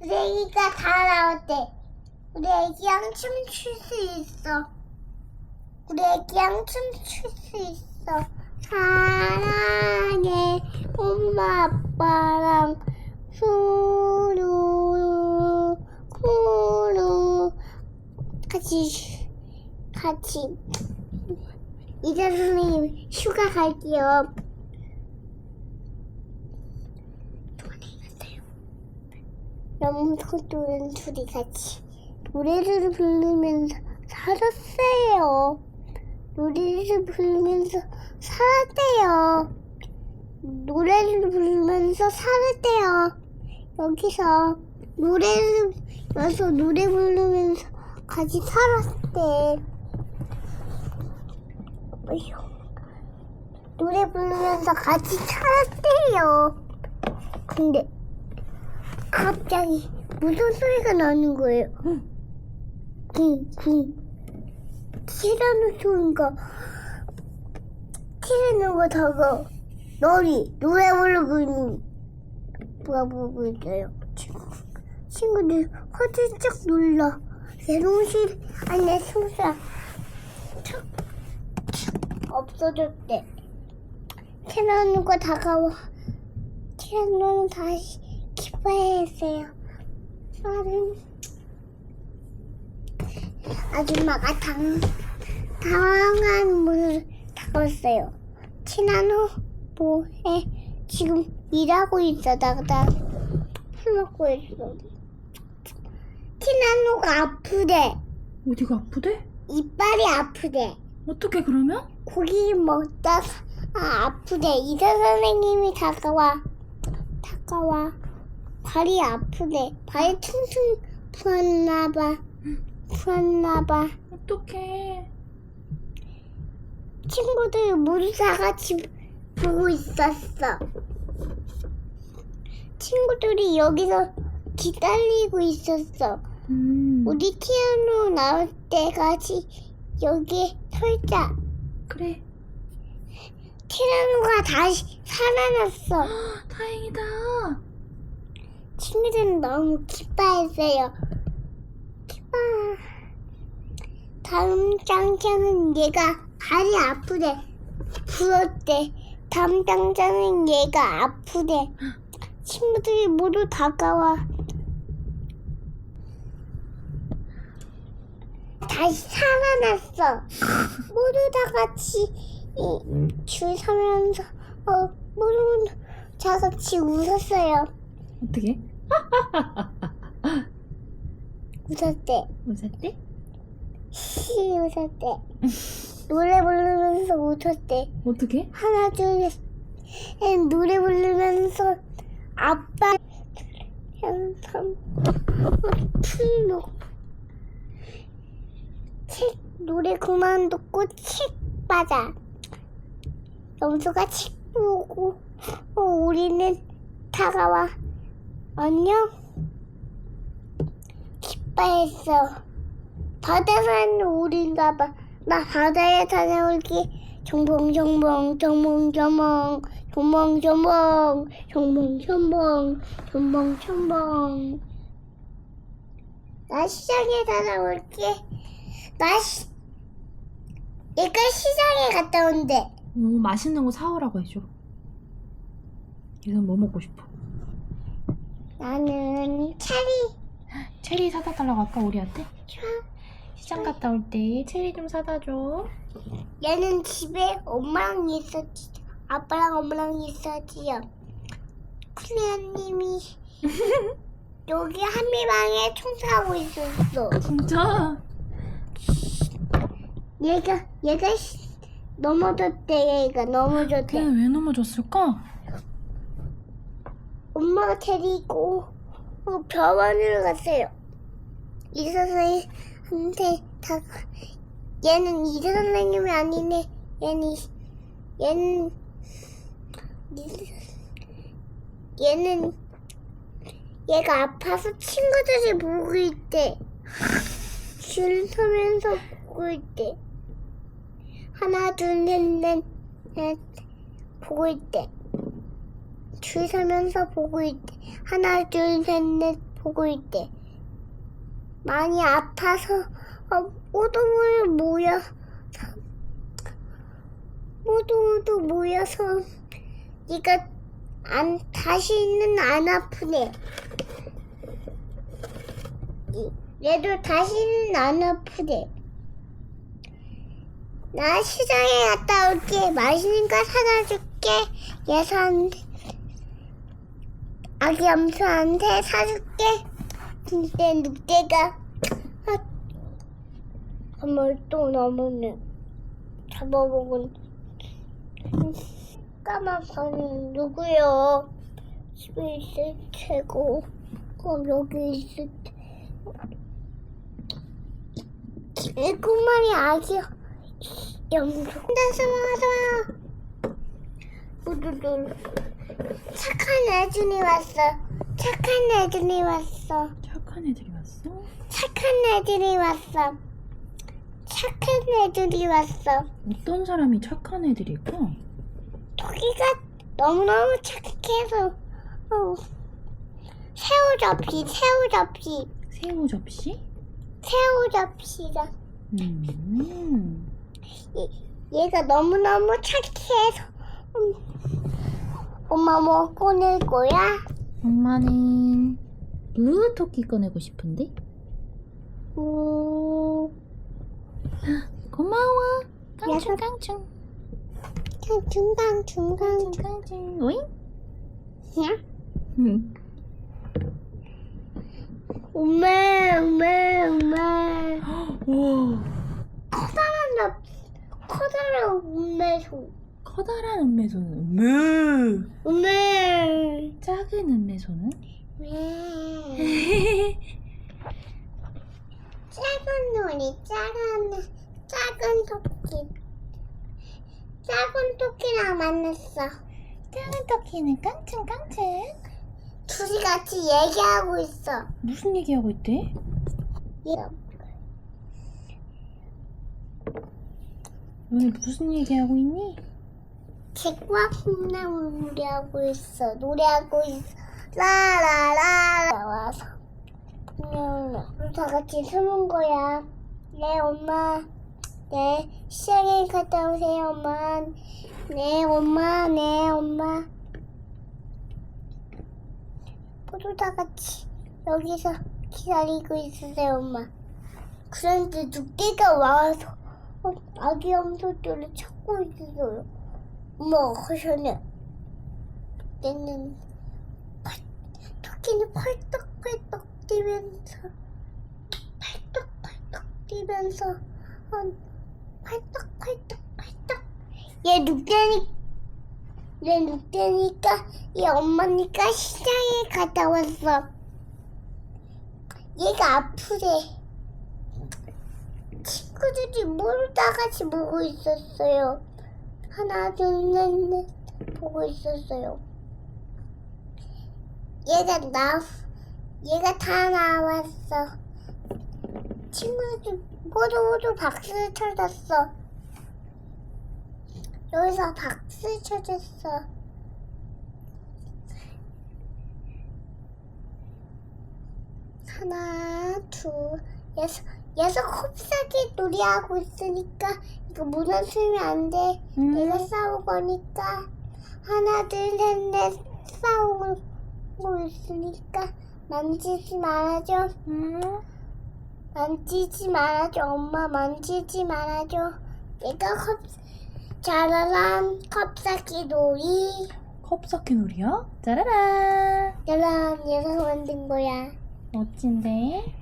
우리 애기가 다 나왔대. 우리 애기랑 춤출 수 있어. 우리 애기랑 춤출 수 있어. 사랑해 엄마 아빠랑 수루 쿠루 같이 같이 이제 선생님 휴가 갈게요. 염소들은 둘이 같이 노래를 부르면서 살았어요. 노래를 부르면서 살았대요. 노래를 부르면서 살았대요. 여기서 노래를 여기서 노래 부르면서 같이 살았대. 노래 부르면서 같이 살았대요. 근데 갑자기 무슨 소리가 나는 거예요. 쿵, 쿵. 티라노소인가? 티라노가 다가 너리 노래 부르고 있는 부르고 있어요. 친구. 친구들 화들짝 놀라. 내놓으실 아니 내 손사 척, 척 없어졌대. 티라노가 다가와. 티라노는 다시 기뻐했어요. 나는 아줌마가 당, 당황한 모습을 다가왔어요. 티나노 뭐해? 지금 일하고 있어. 나가 술 먹고 있어. 티나노가 아프대. 어디가 아프대? 이빨이 아프대. 어떻게 그러면? 고기 먹다가 아, 아프대. 의사 선생님이 다가와. 다가와. 발이 아프대. 발이 퉁퉁 부었나봐. 부었나봐. 어떡해. 친구들 모두 다 같이 보고 있었어. 친구들이 여기서 기다리고 있었어. 음. 우리 티아노 나올 때까지 여기에 설자. 그래. 티라노가 다시 살아났어. 다행이다. 친구들은 너무 기뻐했어요. 기뻐. 다음 장자는 얘가 발이 아프대. 부었대. 다음 장자는 얘가 아프대. 친구들이 모두 다가와. 다시 살아났어. 모두 다 같이 이, 줄 서면서 어, 모두 다 같이 웃었어요. 어떻게? 웃었대. 웃었대? 시 웃었대. 노래 부르면서 웃었대. 어떻게? 하나 둘 셋. 노래 부르면서 아빠 현삼 풀로 책 노래 그만 듣고 책 맞아. 염소가 책 보고 어, 우리는 다가와 안녕 기뻐했어. 바다 사는 우린가 봐. 나 바다에 다녀올게. 정봉정봉 정봉정봉 정봉정봉 정봉정봉 정봉정봉 나 시장에 다녀올게. 나 시... 얘가 시장에 갔다 온대. 어, 맛있는 거 사오라고 해줘. 얘는 뭐 먹고 싶어? 나는 체리. 체리 사다 달라고 할까 우리한테? 좋아. 시장 갔다 올 때 체리 좀 사다 줘. 얘는 집에 엄마랑 있었지. 아빠랑 엄마랑 있었지요. 클리어님이 여기 한미방에 청소하고 있었어. 진짜? 얘가 얘가 시- 넘어졌대. 얘가 넘어졌대. 걔는 왜 넘어졌을까? 엄마가 데리고 어, 병원을 갔어요. 의사 선생님한테 다 얘는 의사 선생님이 아니네. 얘는 얘는 얘는 얘가 아파서 친구들이 보고 있대. 줄 서면서 보고 있대. 하나 둘 셋넷 넷 보고 있대. 줄 서면서 보고 있대. 하나, 둘, 셋, 넷, 보고 있대. 많이 아파서 어, 모두 모여서 모두 모두 모여서 네가 안 다시는 안 아프네. 이- 얘도 다시는 안 아프대. 나 시장에 갔다 올게. 맛있는 거 사다 줄게. 예산 아기 염소한테 사줄게. 근데 늑대가 한번 또 넘으면 잡아먹은 까만 판은 누구요? 집에 있을 테고 그럼 여기 있을 테 일곱 마리 아기 염소 혼자서 와서 모두들 착한 애들이 왔어 착한 애들이 왔어 착한 애들이 왔어? 착한 애들이 왔어 착한 애들이 왔어 어떤 사람이 착한 애들일까? 토끼가 너무너무 착해서 어. 새우 접시 새우 접시 새우 접시? 새우 접시가 음. 얘, 얘가 너무너무 착해서 음, 엄마 뭐 꺼낼 거야? 엄마는 블루 토끼 꺼내고 싶은데? 음, 고마워. 깡충 약간- 깡충. 중간 중간 깡충. 오잉? 야 응. 엄마 엄마 엄마 우와. 커다란 납 커다란 음매소 커다란 은매소는 은매. 음매 작은 은매소는? 왜 작은 눈이 작은 작은 토끼 작은 토끼랑 만났어 작은 토끼는 깡충 깡충. 둘이 같이 얘기하고 있어 무슨 얘기하고 있대? 얘 너네 무슨 얘기하고 있니? 책과 콩나물 노래하고 있어. 노래하고 있어. 라라라 나와서 그냥 다 같이 숨은 거야. 네 엄마. 네 시장에 갔다 오세요 엄마. 네 엄마. 네 엄마. 모두 다 같이 여기서 기다리고 있으세요 엄마. 그런데 늑대가 와서 어, 아기 염소들을 찾고 있어요 하셔네 얘는 팔, 토끼는 팔떡팔떡 뛰면서 팔떡팔떡 뛰면서 어, 팔떡팔떡 팔떡. 얘 늑대니 얘 늑대니까 얘 엄마니까 시장에 갔다 왔어. 얘가 아프대. 친구들이 모두 다 같이 보고 있었어요 하나 둘셋넷 보고 있었어요. 얘가 나 얘가 다 나왔어. 친구들 모두 모두 박수를 쳐줬어. 여기서 박수 쳐줬어. 하나 둘 여섯 여섯 컵사기 놀이하고 있으니까 이거 무너뜨리면 안 돼 음. 내가 싸울 거니까 하나 둘셋넷 싸우고 있으니까 만지지 말아줘 음. 만지지 말아줘 엄마 만지지 말아줘 내가 컵 짜라란 컵사기 놀이 컵사키 놀이야? 짜라라. 짜란 얘가 만든 거야 멋진데?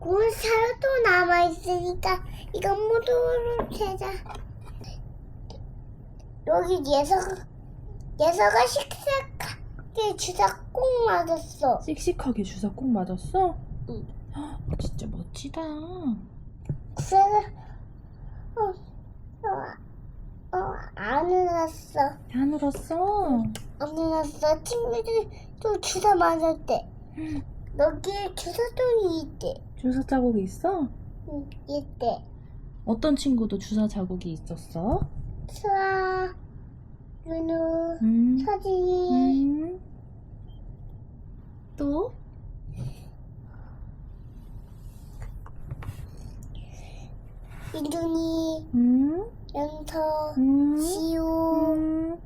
또 남아있으니까 이건 모두 세자 여기 예서가 예서가 식사하게 주사 꼭 맞았어 씩씩하게 주사 꼭 맞았어? 응. 헉, 진짜 멋지다. 그래서 어, 어, 어, 안 울었어 안 울었어? 안 울었어 친구들 또 주사 맞았대 여기에 주사통이 있대 주사 자국이 있어? 응, 있대 어떤 친구도 주사 자국이 있었어? 수아 윤우 음. 서진이 음. 또? 이준이, 음? 연서, 음? 지우 음?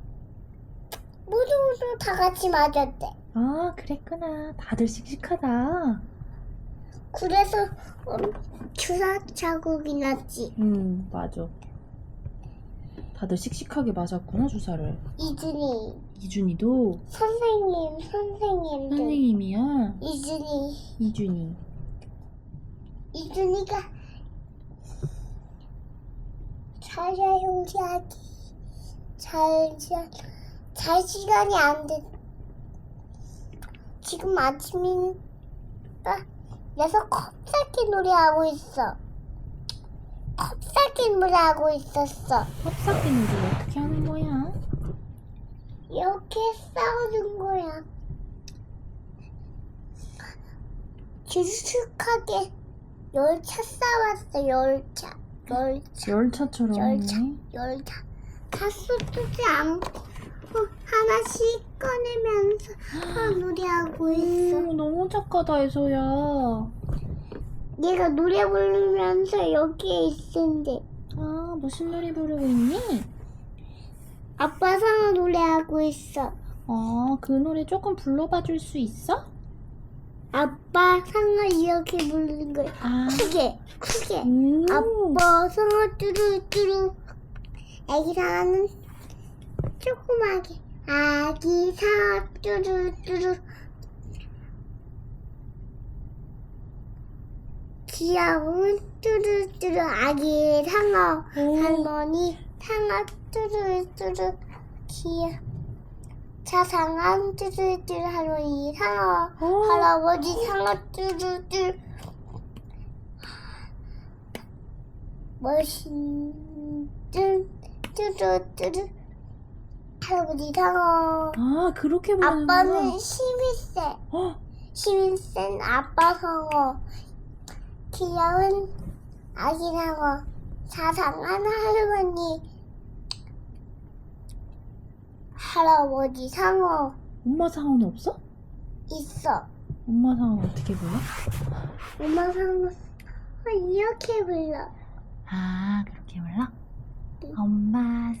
모두 모두 다 같이 맞았대. 아, 그랬구나. 다들 씩씩하다. 그래서 음, 주사 자국이 났지. 음, 맞아. 다들 씩씩하게 맞았구나, 주사를. 이준이, 이준이도 선생님, 선생님들. 선생님이야. 이준이, 이준이. 이준이가 자야 용지하기 잘, 잘, 잘 시간이 안 돼. 지금 아침이니까 그래서 컵삭기 노래하고 있어. 컵삭기 노래하고 있었어. 컵삭기 놀이 어떻게 하는 거야? 이렇게 싸우는 거야. 길쭉하게 열차 싸웠어, 열차. 열차. 열차처럼 열차. 열차 가수 뜨지 않고 하나씩 꺼내면서 아, 노래하고 있어. 오, 너무 착하다, 애서야. 얘가 노래 부르면서 여기에 있는데 아, 무슨 노래 부르고 있니? 아빠 상어 노래하고 있어. 아, 그 노래 조금 불러봐 줄 수 있어? 아빠 상어 이렇게 부르는 거야. 아, 크게, 크게. 오. 아빠 상어 뚜루뚜루. 애기 상어는 조그맣게. 아기 상어 뚜루뚜루. 귀여운 뚜루뚜루 아기 상어. 오. 할머니 상어 뚜루뚜루 귀여. 자상한 뚜루뚜루 할머니 상어. 오. 할아버지 상어 뚜루뚜루. 멋있는 뚜루뚜루 할아버지 상어. 아, 그렇게 부르는 아빠는 거야? 힘이 세. 어, 힘이 센 아빠 상어. 귀여운 아기 상어. 자상한 할머니. 할아버지 상어 엄마 상어는 없어? 있어. 엄마 상어는 어떻게 불러? 엄마 상어 이렇게 불러. 아, 그렇게 불러? 엄마